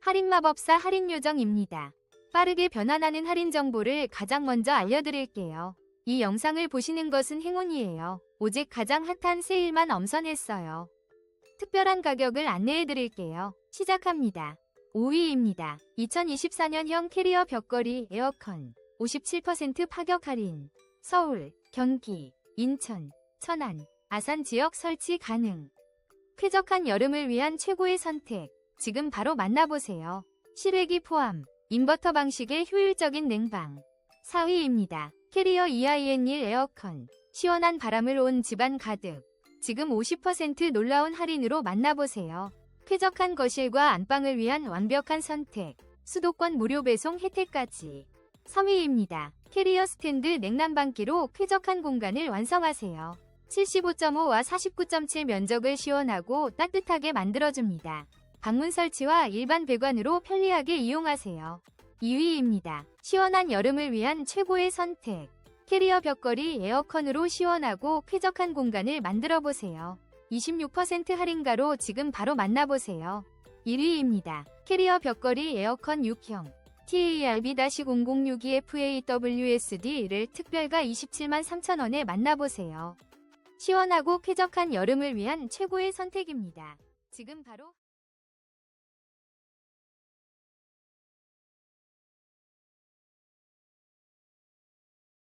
할인마법사 할인요정입니다. 빠르게 변환하는 할인 정보를 가장 먼저 알려드릴게요. 이 영상을 보시는 것은 행운이에요. 오직 가장 핫한 세일만 엄선했어요. 특별한 가격을 안내해드릴게요. 시작합니다. 5위입니다. 2024년형 캐리어 벽걸이 에어컨 57% 파격 할인. 서울, 경기, 인천, 천안, 아산 지역 설치 가능. 쾌적한 여름을 위한 최고의 선택. 지금 바로 만나보세요. 실외기 포함, 인버터 방식의 효율적인 냉방. 4위입니다. 캐리어 EIN1 에어컨. 시원한 바람을 온 집안 가득. 지금 50% 놀라운 할인으로 만나보세요. 쾌적한 거실과 안방을 위한 완벽한 선택. 수도권 무료 배송 혜택까지. 3위입니다. 캐리어 스탠드 냉난방기로 쾌적한 공간을 완성하세요. 75.5와 49.7 면적을 시원하고 따뜻하게 만들어줍니다. 방문 설치와 일반 배관으로 편리하게 이용하세요. 2위입니다. 시원한 여름을 위한 최고의 선택. 캐리어 벽걸이 에어컨으로 시원하고 쾌적한 공간을 만들어 보세요. 26% 할인가로 지금 바로 만나보세요. 1위입니다. 캐리어 벽걸이 에어컨 6형. TARB-0062FAWSD를 특별가 27만 3천원에 만나보세요. 시원하고 쾌적한 여름을 위한 최고의 선택입니다. 지금 바로